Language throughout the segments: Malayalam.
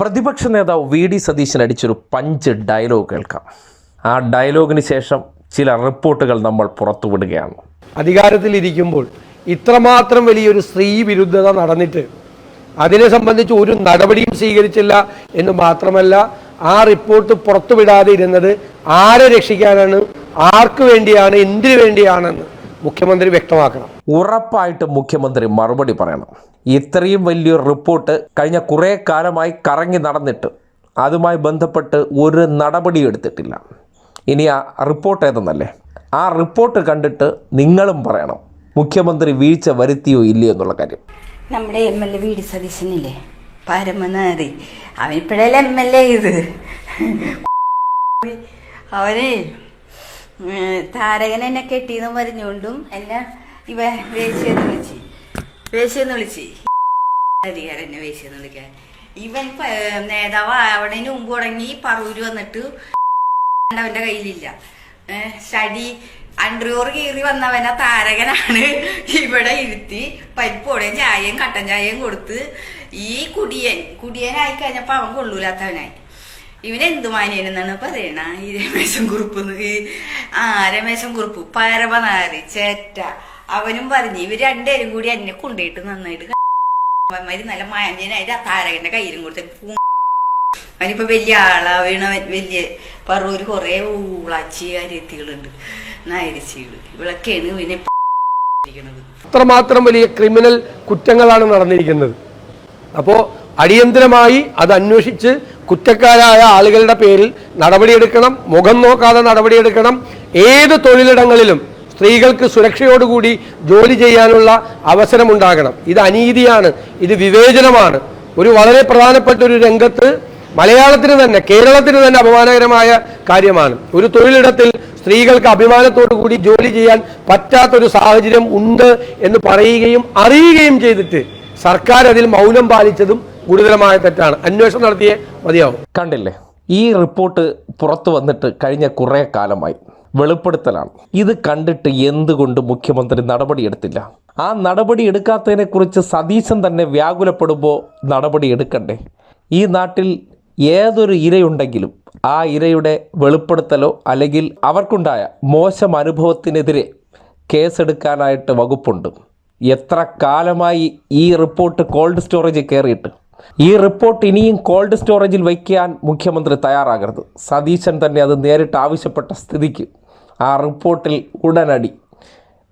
പ്രതിപക്ഷ നേതാവ് വി ഡി സതീശൻ അടിച്ചൊരു പഞ്ച് ഡയലോഗ് കേൾക്കാം. ആ ഡയലോഗിന് ശേഷം ചില റിപ്പോർട്ടുകൾ നമ്മൾ പുറത്തുവിടുകയാണ് അധികാരത്തിലിരിക്കുമ്പോൾ ഇത്രമാത്രം വലിയൊരു സ്ത്രീ വിരുദ്ധത നടന്നിട്ട് അതിനെ സംബന്ധിച്ച് ഒരു നടപടിയും സ്വീകരിച്ചില്ല എന്ന് മാത്രമല്ല ആ റിപ്പോർട്ട് പുറത്തുവിടാതെ ഇരുന്നത് ആരെ രക്ഷിക്കാനാണ് ആർക്ക് വേണ്ടിയാണ് എന്തിനു വേണ്ടിയാണെന്ന് മുഖ്യമന്ത്രി വ്യക്തമാക്കണം. ഉറപ്പായിട്ട് മുഖ്യമന്ത്രി മറുപടി പറയണം. ഇത്രയും വലിയൊരു റിപ്പോർട്ട് കഴിഞ്ഞ കുറേ കാലമായി കറങ്ങി നടന്നിട്ട് അതുമായി ബന്ധപ്പെട്ട് ഒരു നടപടി എടുത്തിട്ടില്ല. ഇനി ആ റിപ്പോർട്ട് ഏതെന്നല്ലേ? ആ റിപ്പോർട്ട് കണ്ടിട്ട് നിങ്ങളും പറയണം മുഖ്യമന്ത്രി വീഴ്ച വരുത്തിയോ ഇല്ലയോ എന്നുള്ള കാര്യം. നമ്മുടെ M L A V D സതീശനില്ലേ? പരമനാറി അവനിപ്പോഴല്ലേ എം എൽ എ ഇത് അവനെ താരകനെന്നെ കെട്ടിയെന്ന് പറഞ്ഞുകൊണ്ടും എന്നെ ഇവ വേശ്യെന്ന് വിളിച്ച്. വേശ്യെന്ന് വിളിച്ച്. അധികാരം എന്നെ വേശ്യെന്ന് വിളിക്കാൻ. ഇവൻ നേതാവ് ആവണതിന് മുമ്പ് തുടങ്ങി പറൂര് വന്നിട്ട് അവന്റെ കയ്യിലില്ല. ഷടി സ്റ്റഡി അണ്ടർയോർ കീറി വന്നവനെ താരകനാണ്. ഇവിടെ ഇരുത്തി പരിപ്പോടെയും ചായയും കട്ടൻ ചായയും കൊടുത്ത് ഈ കുടിയൻ കുടിയനായി കഴിഞ്ഞപ്പോ അവൻ കൊള്ളൂലാത്തവനായി. ഇവൻ മാനിയനെന്നാണ് പറയണ? ഈ രമേശൻ കുറുപ്പ് ആ രമേശൻ കുറുപ്പ്. പരമനാരി ചേറ്റ. അവനും പറഞ്ഞു ഇവർ രണ്ടുപേരും കൂടി എന്നെ കൊണ്ടുപോയിട്ട് നന്നായിട്ട് അവന്മാര് നല്ല മാന്യനായിട്ട് ആ താരകന്റെ കയ്യിലും കൊടുത്ത് അവനിപ്പോ വലിയ ആളാ വീണ വലിയ പറവൂര് കൊറേ ഊളാച്ചി അരിയത്തികളുണ്ട് നായരിച്ചികൾ. ഇവളൊക്കെയാണ് ഇരിക്കണത്. അത്രമാത്രം വലിയ ക്രിമിനൽ കുറ്റങ്ങളാണ് നടന്നിരിക്കുന്നത്. അപ്പോ അടിയന്തരമായി അത് അന്വേഷിച്ച് കുറ്റക്കാരായ ആളുകളുടെ പേരിൽ നടപടിയെടുക്കണം മുഖം നോക്കാതെ നടപടിയെടുക്കണം. ഏത് തൊഴിലിടങ്ങളിലും സ്ത്രീകൾക്ക് സുരക്ഷയോടുകൂടി ജോലി ചെയ്യാനുള്ള അവസരമുണ്ടാകണം. ഇത് അനീതിയാണ്. ഇത് വിവേചനമാണ്. ഒരു വളരെ പ്രധാനപ്പെട്ട ഒരു രംഗത്ത് മലയാളത്തിന് തന്നെ കേരളത്തിന് തന്നെ അപമാനകരമായ കാര്യമാണ്. ഒരു തൊഴിലിടത്തിൽ സ്ത്രീകൾക്ക് അഭിമാനത്തോടു കൂടി ജോലി ചെയ്യാൻ പറ്റാത്തൊരു സാഹചര്യം ഉണ്ട് എന്ന് പറയുകയും അറിയുകയും ചെയ്തിട്ട് സർക്കാർ അതിൽ മൗനം പാലിച്ചതും ഗുരുതരമായ തെറ്റാണ്. അന്വേഷണം നടത്തിയേ മതിയാവും. കണ്ടില്ലേ? ഈ റിപ്പോർട്ട് പുറത്തു വന്നിട്ട് കഴിഞ്ഞ കുറേ കാലമായി. വെളിപ്പെടുത്തലാണ്. ഇത് കണ്ടിട്ട് എന്തുകൊണ്ട് മുഖ്യമന്ത്രി നടപടിയെടുത്തില്ല ആ നടപടി എടുക്കാത്തതിനെ കുറിച്ച് സതീശൻ തന്നെ വ്യാകുലപ്പെടുമ്പോൾ നടപടി എടുക്കണ്ടേ? ഈ നാട്ടിൽ ഏതൊരു ഇരയുണ്ടെങ്കിലും ആ ഇരയുടെ വെളിപ്പെടുത്തലോ അല്ലെങ്കിൽ അവർക്കുണ്ടായ മോശം അനുഭവത്തിനെതിരെ കേസെടുക്കാനായിട്ട് വകുപ്പുണ്ട്. എത്ര കാലമായി ഈ റിപ്പോർട്ട് കോൾഡ് സ്റ്റോറേജിൽ കയറിയിട്ട് ഈ റിപ്പോർട്ട് ഇനിയും കോൾഡ് സ്റ്റോറേജിൽ വയ്ക്കാൻ മുഖ്യമന്ത്രി തയ്യാറാകരുത്. സതീശൻ തന്നെ അത് നേരിട്ട് ആവശ്യപ്പെട്ട സ്ഥിതിക്ക് ആ റിപ്പോർട്ടിൽ ഉടനടി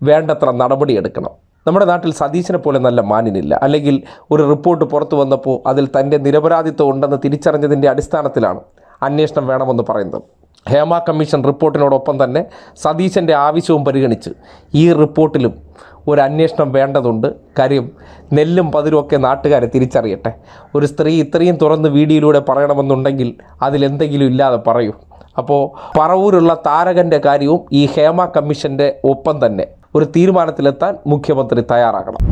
വേണ്ടത്ര നടപടിയെടുക്കണം നമ്മുടെ നാട്ടിൽ സതീശനെ പോലെ നല്ല മാന്യനില്ല. അല്ലെങ്കിൽ ഒരു റിപ്പോർട്ട് പുറത്തു വന്നപ്പോൾ അതിൽ തന്റെ നിരപരാധിത്വം ഉണ്ടെന്ന് തിരിച്ചറിഞ്ഞതിന്റെ അടിസ്ഥാനത്തിലാണ് അന്വേഷണം വേണമെന്ന് പറയുന്നത്. ഹേമ കമ്മീഷൻ റിപ്പോർട്ടിനോടൊപ്പം തന്നെ സതീശന്റെ ആവശ്യവും പരിഗണിച്ച് ഈ റിപ്പോർട്ടിലും ഒരു അന്വേഷണം വേണ്ടതുണ്ട്. കാര്യം നെല്ലും പതിരും ഒക്കെ നാട്ടുകാരെ തിരിച്ചറിയട്ടെ. ഒരു സ്ത്രീ ഇത്രയും തുറന്ന് വീഡിയോയിലൂടെ പറയണമെന്നുണ്ടെങ്കിൽ അതിലെന്തെങ്കിലും ഇല്ലാതെ പറയൂ. അപ്പോൾ പറവൂരുള്ള താരകന്റെ കാര്യവും ഈ ഹേമ കമ്മീഷന്റെ ഒപ്പം തന്നെ. ഒരു തീരുമാനത്തിലെത്താൻ മുഖ്യമന്ത്രി തയ്യാറാകണം.